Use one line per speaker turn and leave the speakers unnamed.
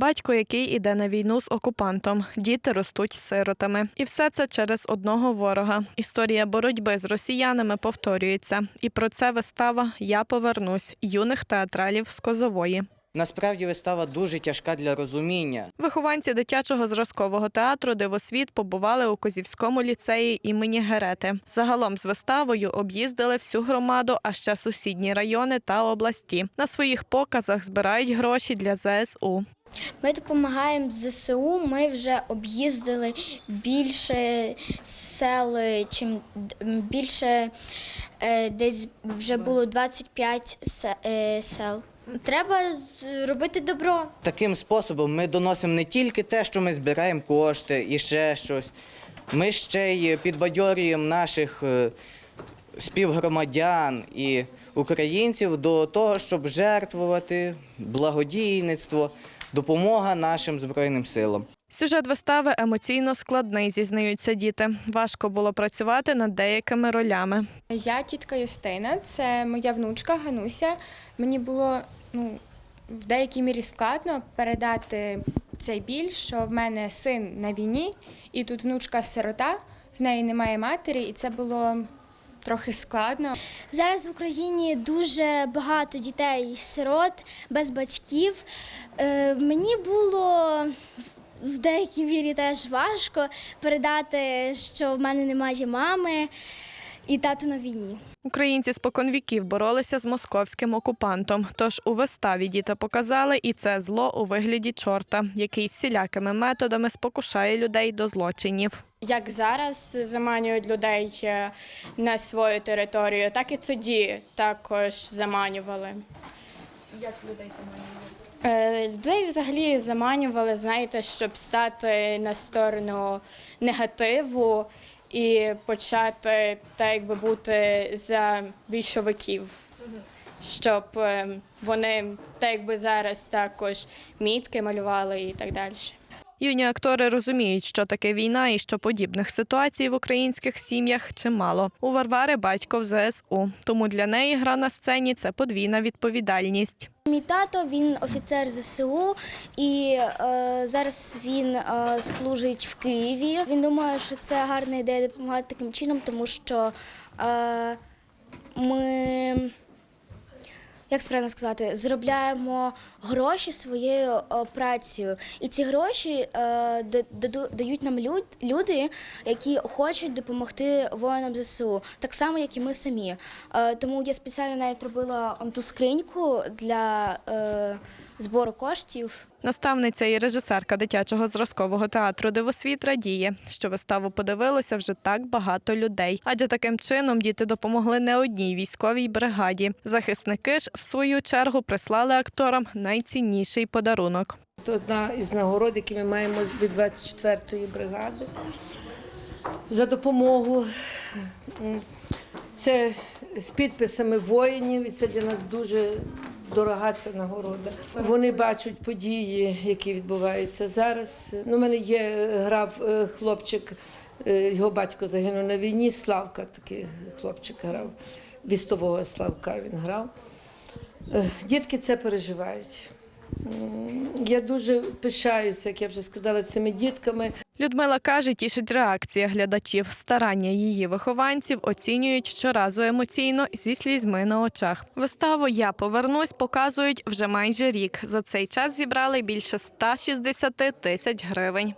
Батько, який іде на війну з окупантом, діти ростуть сиротами, і все це через одного ворога. Історія боротьби з росіянами повторюється, і про це вистава Я повернусь юних театралів з Козової.
Насправді вистава дуже тяжка для розуміння.
Вихованці дитячого зразкового театру Дивосвіт побували у Козівському ліцеї імені Герети. Загалом з виставою об'їздили всю громаду, а ще сусідні райони та області. На своїх показах збирають гроші для ЗСУ.
Ми допомагаємо ЗСУ. Ми вже об'їздили більше сел, чим більше е, десь вже було 25 се- е, сел. Треба робити добро.
Таким способом ми доносимо не тільки те, що ми збираємо кошти і ще щось. Ми ще й підбадьорюємо наших е, співгромадян і українців до того, щоб жертвувати благодійництво, допомога нашим Збройним силам.
Сюжет вистави емоційно складний, зізнаються діти. Важко було працювати над деякими ролями.
Я тітка Юстина, це моя внучка Гануся. Мені було ну, в деякій мірі складно передати цей біль, що в мене син на війні, і тут внучка сирота, в неї немає матері, і це було трохи складно.
Зараз в Україні дуже багато дітей сирот без батьків. Е, Мені було в деякій мірі теж важко передати, що в мене немає мами і тату на війні.
Українці споконвіків боролися з московським окупантом. Тож у виставі діти показали і це зло у вигляді чорта, який всілякими методами спокушає людей до злочинів.
Як зараз заманюють людей е, на свою територію, так і тоді також заманювали. Як людей заманювали? Людей взагалі заманювали, знаєте, щоб стати на сторону негативу і почати так якби бути за більшовиків. Щоб е, вони так якби зараз також мітки малювали і так далі.
Юні актори розуміють, що таке війна і що подібних ситуацій в українських сім'ях чимало. У Варвари батько в ЗСУ, тому для неї гра на сцені це подвійна відповідальність.
Мій тато він офіцер ЗСУ, і е, зараз він е, служить в Києві. Він думає, що це гарна ідея допомагати таким чином, тому що е, ми, як справно сказати, заробляємо гроші своєю працею. І ці гроші е, дають нам люди, які хочуть допомогти воїнам ЗСУ, так само, як і ми самі. Е, тому я спеціально навіть робила ту скриньку для е, збору коштів.
Наставниця і режисерка дитячого зразкового театру Дивосвіт радіє, що виставу подивилося вже так багато людей. Адже таким чином діти допомогли не одній військовій бригаді. Захисники ж в свою чергу прислали акторам найцінніший подарунок.
Це одна із нагород, які ми маємо від 24-ї бригади за допомогу. Це з підписами воїнів, і це для нас дуже дорога ця нагорода. Вони бачать події, які відбуваються зараз. Ну, у мене є грав е, хлопчик, е, його батько загинув на війні. Славка такий хлопчик грав. Вістового Славка він грав. Е, Дітки це переживають. Я дуже пишаюся, як я вже сказала, цими дітками.
Людмила каже, тішить реакція глядачів. Старання її вихованців оцінюють щоразу емоційно зі слізьми на очах. Виставу Я повернусь показують вже майже рік. За цей час зібрали більше 160 тисяч гривень.